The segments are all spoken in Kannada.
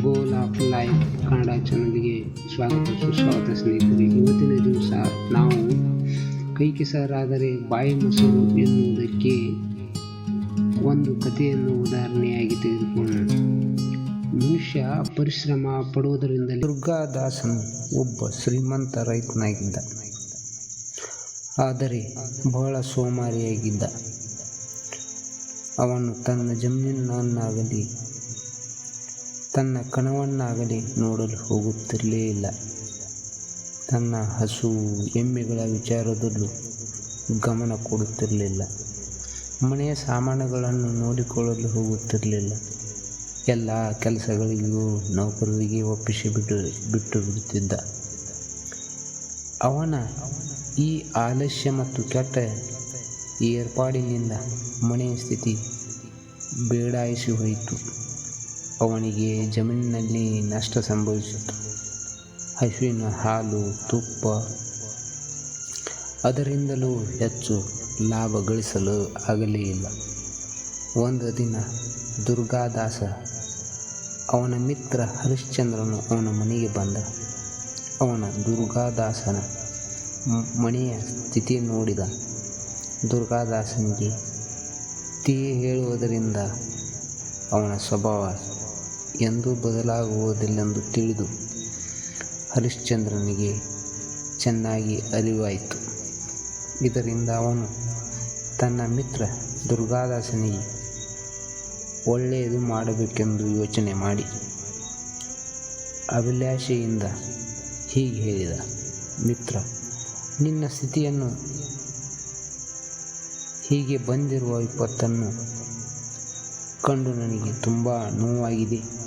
ಗೋಲ್ ಆಫ್ ಲೈಫ್ ಕನ್ನಡ ಚಾನಲ್ಗೆ ಸ್ವಾಗತ, ಸುಸ್ವಾಗತ ಸ್ನೇಹಿತರೆ. ಇವತ್ತಿನ ದಿವಸ ನಾವು ಕೈ ಕೆಸರಾದರೆ ಬಾಯಿ ಮೊಸರು ಎನ್ನುವುದಕ್ಕೆ ಒಂದು ಕಥೆಯನ್ನು ಉದಾಹರಣೆಯಾಗಿ ತೆಗೆದುಕೊಳ್ಳೋಣ. ಮನುಷ್ಯ ಪರಿಶ್ರಮ ಪಡುವುದರಿಂದ ದುರ್ಗಾದಾಸನು ಒಬ್ಬ ಶ್ರೀಮಂತ ರೈತನಾಗಿದ್ದ. ಆದರೆ ಬಹಳ ಸೋಮಾರಿಯಾಗಿದ್ದ. ಅವನು ತನ್ನ ಜಮೀನನ್ನಾಗಲಿ ತನ್ನ ಕಣವನ್ನಾಗಲಿ ನೋಡಲು ಹೋಗುತ್ತಿರಲೇ ಇಲ್ಲ. ತನ್ನ ಹಸು ಎಮ್ಮೆಗಳ ವಿಚಾರದಲ್ಲೂ ಗಮನ ಕೊಡುತ್ತಿರಲಿಲ್ಲ. ಮನೆಯ ಸಾಮಾನುಗಳನ್ನು ನೋಡಿಕೊಳ್ಳಲು ಹೋಗುತ್ತಿರಲಿಲ್ಲ. ಎಲ್ಲ ಕೆಲಸಗಳಿಗೂ ನೌಕರರಿಗೆ ಒಪ್ಪಿಸಿ ಬಿಟ್ಟು ಬಿಟ್ಟು ಬಿಡುತ್ತಿದ್ದ. ಅವನ ಈ ಆಲಸ್ಯ ಮತ್ತು ಕೆಟ್ಟ ಏರ್ಪಾಡಿನಿಂದ ಮನೆಯ ಸ್ಥಿತಿ ಬೇಡಾಯಿಸಿ ಹೋಯಿತು. ಅವನಿಗೆ ಜಮೀನಿನಲ್ಲಿ ನಷ್ಟ ಸಂಭವಿಸಿತು. ಹಸುವಿನ ಹಾಲು, ತುಪ್ಪ ಅದರಿಂದಲೂ ಹೆಚ್ಚು ಲಾಭ ಗಳಿಸಲು ಆಗಲೇ ಇಲ್ಲ ಒಂದು ದಿನ ದುರ್ಗಾದಾಸ ಅವನ ಮಿತ್ರ ಹರಿಶ್ಚಂದ್ರನು ಅವನ ಮನೆಗೆ ಬಂದ. ಅವನ ದುರ್ಗಾದಾಸನ ಮನೆಯ ಸ್ಥಿತಿ ನೋಡಿದ. ದುರ್ಗಾದಾಸನಿಗೆ ತೀ ಹೇಳುವುದರಿಂದ ಅವನ ಸ್ವಭಾವ ಎಂದೂ ಬದಲಾಗುವುದಿಲ್ಲೆಂದು ತಿಳಿದು ಹರಿಶ್ಚಂದ್ರನಿಗೆ ಚೆನ್ನಾಗಿ ಅರಿವಾಯಿತು. ಇದರಿಂದ ಅವನು ತನ್ನ ಮಿತ್ರ ದುರ್ಗಾದಾಸನಿಗೆ ಒಳ್ಳೆಯದು ಮಾಡಬೇಕೆಂದು ಯೋಚನೆ ಮಾಡಿ ಅಭಿಲಾಷೆಯಿಂದ ಹೀಗೆ ಹೇಳಿದ, ಮಿತ್ರ, ನಿನ್ನ ಸ್ಥಿತಿಯನ್ನು ಹೀಗೆ ಬಂದಿರುವ ವಿಪತ್ತನ್ನು ಕಂಡು ನನಗೆ ತುಂಬ ನೋವಾಗಿದೆ.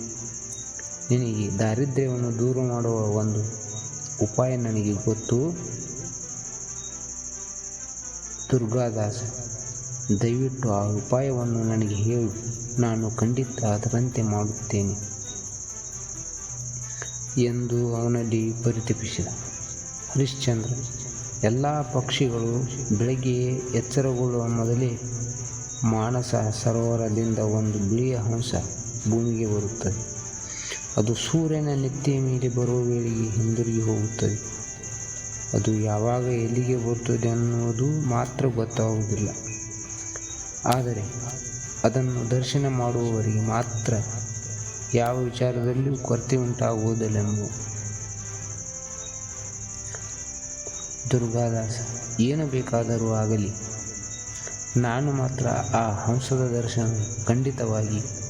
ನಿನಗೆ ದಾರಿದ್ರ್ಯವನ್ನು ದೂರ ಮಾಡುವ ಒಂದು ಉಪಾಯ ನನಗೆ ಗೊತ್ತು. ದುರ್ಗಾದಾಸ, ದಯವಿಟ್ಟು ಆ ಉಪಾಯವನ್ನು ನನಗೆ ಹೇಳು. ನಾನು ಖಂಡಿತ ಅದರಂತೆ ಮಾಡುತ್ತೇನೆ ಎಂದು ಅವನಲ್ಲಿ ಪರಿತಪಿಸಿದ. ಹರಿಶ್ಚಂದ್ರ, ಎಲ್ಲ ಪಕ್ಷಿಗಳು ಬೆಳಗ್ಗೆ ಎಚ್ಚರಗೊಳ್ಳುವ ಮೊದಲೇ ಮಾನಸ ಸರೋವರದಿಂದ ಒಂದು ಬಿಳಿಯ ಹಂಸ ಭೂಮಿಗೆ ಬರುತ್ತದೆ. ಅದು ಸೂರ್ಯನ ನೆತ್ತಿಯ ಮೇಲೆ ಬರುವ ವೇಳೆಗೆ ಹಿಂದಿರುಗಿ ಹೋಗುತ್ತದೆ. ಅದು ಯಾವಾಗ ಎಲ್ಲಿಗೆ ಬರುತ್ತದೆ ಅನ್ನುವುದು ಮಾತ್ರ ಗೊತ್ತಾಗುವುದಿಲ್ಲ. ಆದರೆ ಅದನ್ನು ದರ್ಶನ ಮಾಡುವವರಿಗೆ ಮಾತ್ರ ಯಾವ ವಿಚಾರದಲ್ಲಿಯೂ ಕೊರತೆ ಉಂಟಾಗುವುದಿಲ್ಲೆಂಬ ದುರ್ಗಾದಾಸ, ಏನು ಬೇಕಾದರೂ ಆಗಲಿ. ನಾನು ಮಾತ್ರ ಆ ಹಂಸದ ದರ್ಶನ ಖಂಡಿತವಾಗಿ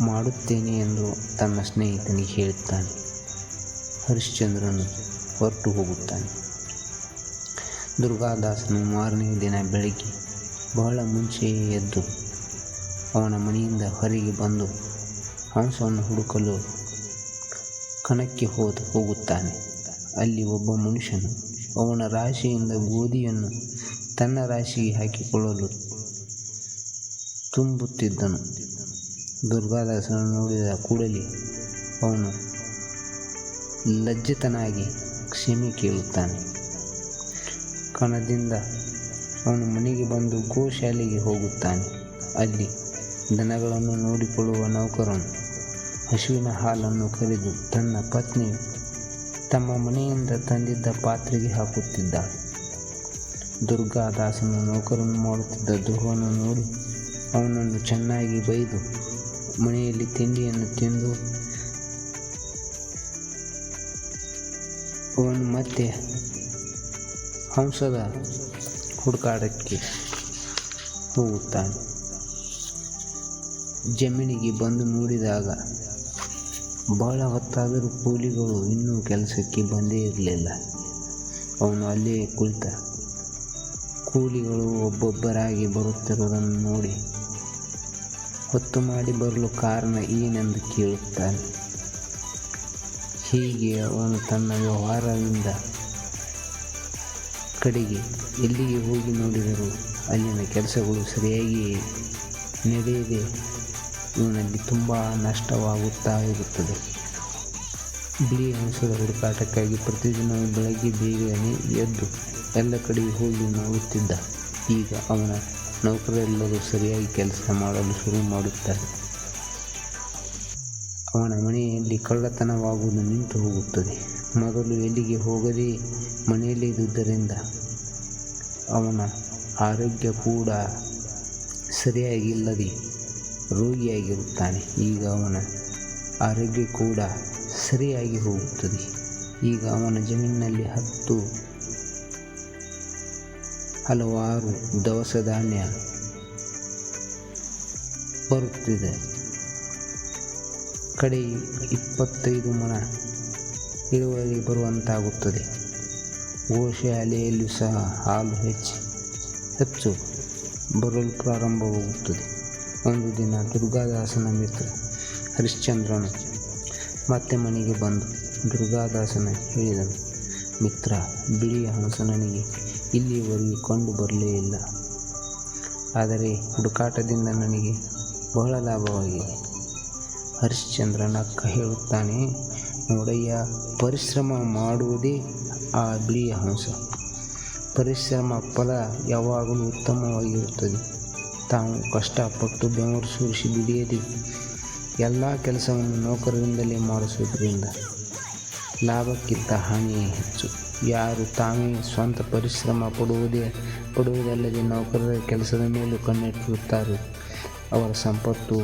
ಮಾಡುತ್ತೇನೆ ಎಂದು ತನ್ನ ಸ್ನೇಹಿತನಿಗೆ ಹೇಳುತ್ತಾನೆ. ಹರಿಶ್ಚಂದ್ರನು ಹೊರಟು ಹೋಗುತ್ತಾನೆ. ದುರ್ಗಾದಾಸನು ಮಾರನೇ ದಿನ ಬೆಳಗ್ಗೆ ಬಹಳ ಮುಂಚೆಯೇ ಎದ್ದು ಅವನ ಮನೆಯಿಂದ ಹೊರಗೆ ಬಂದು ಹಂಸವನ್ನು ಹುಡುಕಲು ಕಣಕ್ಕೆ ಹೋದ ಹೋಗುತ್ತಾನೆ. ಅಲ್ಲಿ ಒಬ್ಬ ಮನುಷ್ಯನು ಅವನ ರಾಶಿಯಿಂದ ಗೋಧಿಯನ್ನು ತನ್ನ ರಾಶಿಗೆ ಹಾಕಿಕೊಳ್ಳಲು ತುಂಬುತ್ತಿದ್ದನು. ದುರ್ಗಾದಾಸನನ್ನು ನೋಡಿದ ಕೂಡಲೇ ಅವನು ಲಜ್ಜಿತನಾಗಿ ಕ್ಷಮೆ ಕೇಳುತ್ತಾನೆ. ಕಣದಿಂದ ಅವನು ಮನೆಗೆ ಬಂದು ಗೋಶಾಲೆಗೆ ಹೋಗುತ್ತಾನೆ. ಅಲ್ಲಿ ದನಗಳನ್ನು ನೋಡಿಕೊಳ್ಳುವ ನೌಕರನು ಹಸುವಿನ ಹಾಲನ್ನು ಕರೆದು ತನ್ನ ಪತ್ನಿಯು ತಮ್ಮ ಮನೆಯಿಂದ ತಂದಿದ್ದ ಪಾತ್ರೆಗೆ ಹಾಕುತ್ತಿದ್ದ. ದುರ್ಗಾದಾಸನು ನೌಕರನು ಮಾಡುತ್ತಿದ್ದ ದ್ರೋಹವನ್ನು ನೋಡಿ ಅವನನ್ನು ಚೆನ್ನಾಗಿ ಬೈದು ಮನೆಯಲ್ಲಿ ತಿಂಡಿಯನ್ನು ತಿಂದು, ಅವನು ಮತ್ತೆ ಹಂಸದ ಹುಡುಕಾಟಕ್ಕೆ ಹೋಗುತ್ತಾನೆ. ಜಮೀನಿಗೆ ಬಂದು ನೋಡಿದಾಗ ಬಹಳ ಹೊತ್ತಾದರೂ ಕೂಲಿಗಳು ಇನ್ನೂ ಕೆಲಸಕ್ಕೆ ಬಂದೇ ಇರಲಿಲ್ಲ. ಅವನು ಅಲ್ಲೇ ಕುಳಿತ. ಕೂಲಿಗಳು ಒಬ್ಬೊಬ್ಬರಾಗಿ ಬರುತ್ತಿರುವುದನ್ನು ನೋಡಿ ಹೊತ್ತು ಮಾಡಿ ಬರಲು ಕಾರಣ ಏನೆಂದು ಕೇಳುತ್ತಾನೆ. ಹೀಗೆ ಅವನು ತನ್ನ ವ್ಯವಹಾರದಿಂದ ಕಡೆಗೆ ಎಲ್ಲಿಗೆ ಹೋಗಿ ನೋಡಿದರೂ ಅಲ್ಲಿನ ಕೆಲಸಗಳು ಸರಿಯಾಗಿ ನಡೆಯದೆ ಇವನಲ್ಲಿ ತುಂಬ ನಷ್ಟವಾಗುತ್ತಾ ಇರುತ್ತದೆ. ಬಿಳಿ ಹಂಸದ ಹುಡುಕಾಟಕ್ಕಾಗಿ ಪ್ರತಿದಿನ ಬೆಳಗ್ಗೆ ಬೇಗನೆ ಎದ್ದು ಎಲ್ಲ ಕಡೆಗೆ ಹೋಗಿ ನೋಡುತ್ತಿದ್ದ. ಈಗ ಅವನ ನೌಕರರೆಲ್ಲರೂ ಸರಿಯಾಗಿ ಕೆಲಸ ಮಾಡಲು ಶುರು ಮಾಡುತ್ತಾರೆ. ಅವನ ಮನೆಯಲ್ಲಿ ಕಳ್ಳತನವಾಗುವುದು ನಿಂತು ಹೋಗುತ್ತದೆ. ಮೊದಲು ಎಲ್ಲಿಗೆ ಹೋಗದೆ ಮನೆಯಲ್ಲಿದ್ದುದರಿಂದ ಅವನ ಆರೋಗ್ಯ ಕೂಡ ಸರಿಯಾಗಿಲ್ಲದೆ ರೋಗಿಯಾಗಿರುತ್ತಾನೆ. ಈಗ ಅವನ ಆರೋಗ್ಯ ಕೂಡ ಸರಿಯಾಗಿ ಹೋಗುತ್ತದೆ. ಈಗ ಅವನ ಜಮೀನಿನಲ್ಲಿ ಹತ್ತು ಹಲವಾರು ದವಸ ಧಾನ್ಯ ಬರುತ್ತಿದೆ. ಕಡೆ ಇಪ್ಪತ್ತೈದು ಮನ ಇಳುವರಿ ಬರುವಂತಾಗುತ್ತದೆ. ಗೋಶಾಲೆಯಲ್ಲೂ ಸಹ ಹಾಲು ಹೆಚ್ಚು ಹೆಚ್ಚು ಬರಲು ಪ್ರಾರಂಭವಾಗುತ್ತದೆ. ಒಂದು ದಿನ ದುರ್ಗಾದಾಸನ ಮಿತ್ರ ಹರಿಶ್ಚಂದ್ರನು ಮತ್ತೆ ಮನೆಗೆ ಬಂದು ದುರ್ಗಾದಾಸನ ಹೇಳಿದನು, ಮಿತ್ರ, ಬಿಳಿಯ ಹಂಸ ನನಗೆ ಇಲ್ಲಿಯವರೆಗೆ ಕಂಡು ಬರಲೇ ಇಲ್ಲ. ಆದರೆ ಹುಡುಕಾಟದಿಂದ ನನಗೆ ಬಹಳ ಲಾಭವಾಗಿದೆ. ಹರಿಶ್ಚಂದ್ರನ ಹೇಳುತ್ತಾನೆ, ನೋಡಯ್ಯ, ಪರಿಶ್ರಮ ಮಾಡುವುದೇ ಆ ಬಿಳಿಯ ಹಂಸ. ಪರಿಶ್ರಮ ಫಲ ಯಾವಾಗಲೂ ಉತ್ತಮವಾಗಿರುತ್ತದೆ. ತಾವು ಕಷ್ಟಪಟ್ಟು ಬೆವರು ಸುರಿಸಿ ಬಿಡಿಯದೆ ಎಲ್ಲ ಕೆಲಸವನ್ನು ನೌಕರರಿಂದಲೇ ಮಾಡಿಸುವುದರಿಂದ ಲಾಭಕ್ಕಿಂತ ಹಾನಿಯೇ ಹೆಚ್ಚು. ಯಾರು ತಾವೇ ಸ್ವಂತ ಪರಿಶ್ರಮ ಪಡುವುದೇ ಪಡುವುದಲ್ಲದೆ ನೌಕರರ ಕೆಲಸದ ಮೇಲೂ ಕಣ್ಣಿಟ್ಟಿರುತ್ತಾರೆ ಅವರ ಸಂಪತ್ತು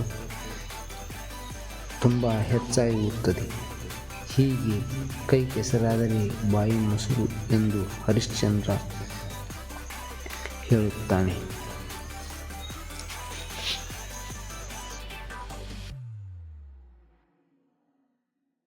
ತುಂಬ ಹೆಚ್ಚಾಗಿರುತ್ತದೆ. ಹೀಗೆ ಕೈ ಕೆಸರಾದರೆ ಬಾಯಿ ಮೊಸರು ಎಂದು ಹರಿಶ್ಚಂದ್ರ ಹೇಳುತ್ತಾನೆ.